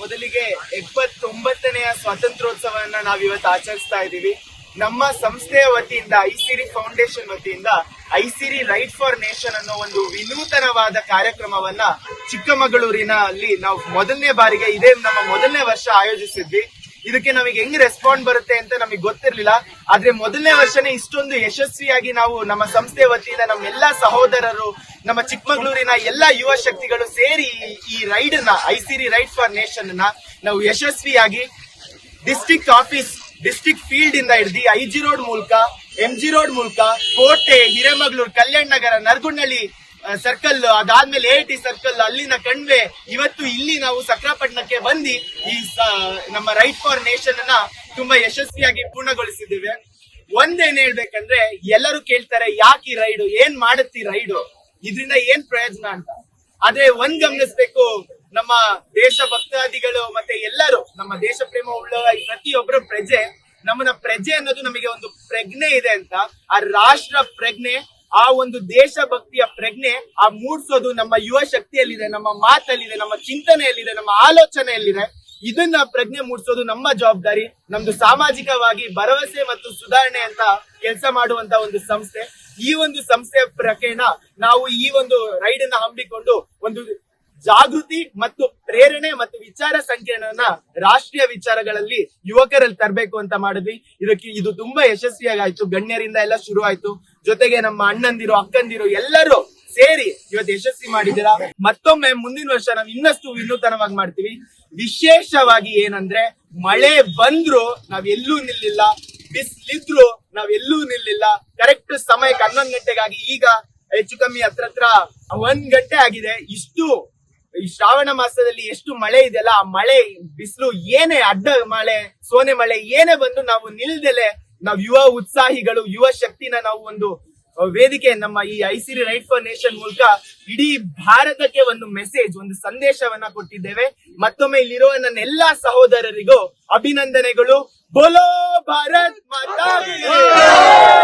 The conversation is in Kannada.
ಮೊದಲಿಗೆ ಎಪ್ಪತ್ತೊಂಬತ್ತನೆಯ ಸ್ವಾತಂತ್ರ್ಯೋತ್ಸವವನ್ನ ನಾವಿವತ್ತು ಆಚರಿಸ್ತಾ ಇದ್ದೀವಿ. ನಮ್ಮ ಸಂಸ್ಥೆಯ ವತಿಯಿಂದ, ಐಸಿರಿ ಫೌಂಡೇಶನ್ ವತಿಯಿಂದ, ಐಸಿರಿ ರೈಟ್ ಫಾರ್ ನೇಷನ್ ಅನ್ನೋ ಒಂದು ವಿನೂತನವಾದ ಕಾರ್ಯಕ್ರಮವನ್ನ ಚಿಕ್ಕಮಗಳೂರಿನಲ್ಲಿ ನಾವು ಮೊದಲನೇ ಬಾರಿಗೆ ಇದೇ ನಮ್ಮ ಮೊದಲನೇ ವರ್ಷ ಆಯೋಜಿಸಿದ್ವಿ. ಇದಕ್ಕೆ ನಮಗೆ ಹೆಂಗ್ ರೆಸ್ಪಾಂಡ್ ಬರುತ್ತೆ ಅಂತ ನಮಗೆ ಗೊತ್ತಿರ್ಲಿಲ್ಲ. ಆದ್ರೆ ಮೊದಲನೇ ವರ್ಷನೇ ಇಷ್ಟೊಂದು ಯಶಸ್ವಿಯಾಗಿ ನಾವು ನಮ್ಮ ಸಂಸ್ಥೆ ವತಿಯಿಂದ ನಮ್ಮ ಎಲ್ಲಾ ಸಹೋದರರು, ನಮ್ಮ ಚಿಕ್ಕಮಗಳೂರಿನ ಎಲ್ಲಾ ಯುವ ಶಕ್ತಿಗಳು ಸೇರಿ ಈ- ರೈಡ್ನ ಐಸಿರಿ ರೈಡ್ ಫಾರ್ ನೇಷನ್ನ ನಾವು ಯಶಸ್ವಿಯಾಗಿ ಡಿಸ್ಟ್ರಿಕ್ಟ್ ಆಫೀಸ್ ಡಿಸ್ಟ್ರಿಕ್ಟ್ ಫೀಲ್ಡ್ ಇಂದ ಹಿಡಿದು ಐ ಜಿ ರೋಡ್ ಮೂಲಕ ಎಂ ಜಿ ರೋಡ್ ಮೂಲಕ, ಕೋಟೆ, ಹಿರೇಮಗಳೂರು, ಕಲ್ಯಾಣ ನಗರ, ನರಗುಂಡಳ್ಳಿ ಸರ್ಕಲ್ ಅದಾದ್ಮೇಲೆ ಎ ಟಿ ಸರ್ಕಲ್ ಅಲ್ಲಿನ ಕಣ್ವೆ. ಇವತ್ತು ಇಲ್ಲಿ ನಾವು ಸಕ್ರಾಪಟ್ಟಣಕ್ಕೆ ಬಂದು ಈ ನಮ್ಮ ರೈಟ್ ಫಾರ್ ನೇಷನ್ ಅನ್ನ ತುಂಬಾ ಯಶಸ್ವಿಯಾಗಿ ಪೂರ್ಣಗೊಳಿಸಿದ್ದೇವೆ. ಒಂದೇನ್ ಹೇಳ್ಬೇಕಂದ್ರೆ, ಎಲ್ಲರೂ ಕೇಳ್ತಾರೆ, ಯಾಕೆ ಈ ರೈಡು? ಏನ್ ಮಾಡುತ್ತಿ ರೈಡು? ಇದರಿಂದ ಏನ್ ಪ್ರಯೋಜನ ಅಂತ. ಆದ್ರೆ ಒಂದ್ ಗಮನಿಸ್ಬೇಕು, ನಮ್ಮ ದೇಶ ಭಕ್ತಾದಿಗಳು ಮತ್ತೆ ಎಲ್ಲರೂ, ನಮ್ಮ ದೇಶ ಪ್ರೇಮ ಉಳ್ಳ ಪ್ರತಿಯೊಬ್ಬರ ಪ್ರಜೆ, ನಮ್ಮನ್ನ ಪ್ರಜೆ ಅನ್ನೋದು ನಮಗೆ ಒಂದು ಪ್ರಜ್ಞೆ ಇದೆ ಅಂತ. ಆ ರಾಷ್ಟ್ರ ಪ್ರಜ್ಞೆ ಆ ಒಂದು ದೇಶಭಕ್ತಿಯ ಪ್ರಜ್ಞೆ ಆ ಮೂಡಿಸೋದು ನಮ್ಮ ಯುವ ಶಕ್ತಿಯಲ್ಲಿದೆ, ನಮ್ಮ ಮಾತಲ್ಲಿದೆ, ನಮ್ಮ ಚಿಂತನೆಯಲ್ಲಿದೆ, ನಮ್ಮ ಆಲೋಚನೆಯಲ್ಲಿದೆ. ಇದನ್ನ ಪ್ರಜ್ಞೆ ಮೂಡಿಸೋದು ನಮ್ಮ ಜವಾಬ್ದಾರಿ. ನಮ್ದು ಸಾಮಾಜಿಕವಾಗಿ ಭರವಸೆ ಮತ್ತು ಸುಧಾರಣೆ ಅಂತ ಕೆಲಸ ಮಾಡುವಂತ ಒಂದು ಸಂಸ್ಥೆ. ಈ ಒಂದು ಸಂಸ್ಥೆಯ ಪ್ರಕರಣ ನಾವು ಈ ಒಂದು ರೈಡ್ ಅನ್ನ ಹಮ್ಮಿಕೊಂಡು ಒಂದು ಜಾಗೃತಿ ಮತ್ತು ಪ್ರೇರಣೆ ಮತ್ತು ವಿಚಾರ ಸಂಕಿರಣನ ರಾಷ್ಟ್ರೀಯ ವಿಚಾರಗಳಲ್ಲಿ ಯುವಕರಲ್ಲಿ ತರಬೇಕು ಅಂತ ಮಾಡಿದ್ವಿ. ಇದಕ್ಕೆ ಇದು ತುಂಬಾ ಯಶಸ್ವಿಯಾಗಿ ಆಯ್ತು ಗಣ್ಯರಿಂದ ಎಲ್ಲ ಶುರು ಆಯ್ತು ಜೊತೆಗೆ ನಮ್ಮ ಅಣ್ಣಂದಿರು, ಅಕ್ಕಂದಿರು ಎಲ್ಲರೂ ಸೇರಿ ಇವತ್ತು ಯಶಸ್ವಿ ಮಾಡಿದ್ದೀರಾ? ಮತ್ತೊಮ್ಮೆ ಮುಂದಿನ ವರ್ಷ ನಾವು ಇನ್ನಷ್ಟು ವಿನೂತನವಾಗಿ ಮಾಡ್ತೀವಿ. ವಿಶೇಷವಾಗಿ ಏನಂದ್ರೆ, ಮಳೆ ಬಂದ್ರು ನಾವ್ ಎಲ್ಲೂ ನಿಲ್ಲಿಲ್ಲ. ಬಿಸಿಲಿದ್ರು ನಾವ್ ಎಲ್ಲೂ ನಿಲ್ಲಿಲ್ಲ. ಕರೆಕ್ಟ್ ಸಮಯಕ್ಕೆ ಹನ್ನೊಂದು ಗಂಟೆಗಾಗಿ ಈಗ ಹೆಚ್ಚು ಕಮ್ಮಿ ಹತ್ರ ಹತ್ರ ಒಂದ್ ಗಂಟೆ ಆಗಿದೆ. ಇಷ್ಟು ಈ ಶ್ರಾವಣ ಮಾಸದಲ್ಲಿ ಎಷ್ಟು ಮಳೆ ಇದೆಯಲ್ಲ, ಆ ಮಳೆ, ಬಿಸಿಲು ಏನೇ ಅಡ್ಡ ಮಳೆ, ಸೋನೆ ಮಳೆ ಏನೇ ಬಂದು ನಾವು ನಿಲ್ದೆಲೆ ನಾವು ಯುವ ಉತ್ಸಾಹಿಗಳು, ಯುವ ಶಕ್ತಿನ ನಾವು ಒಂದು ವೇದಿಕೆ, ನಮ್ಮ ಈ ಐಸಿರಿ ರೈಟ್ ಫಾರ್ ನೇಷನ್ ಮೂಲಕ ಇಡೀ ಭಾರತಕ್ಕೆ ಒಂದು ಮೆಸೇಜ್, ಒಂದು ಸಂದೇಶವನ್ನ ಕೊಟ್ಟಿದ್ದೇವೆ ಮತ್ತೊಮ್ಮೆ ಇಲ್ಲಿರುವ ನನ್ನ ಎಲ್ಲಾ ಸಹೋದರರಿಗೂ ಅಭಿನಂದನೆಗಳು ಬೋಲೋ ಭಾರತ್ ಮಾತಾ.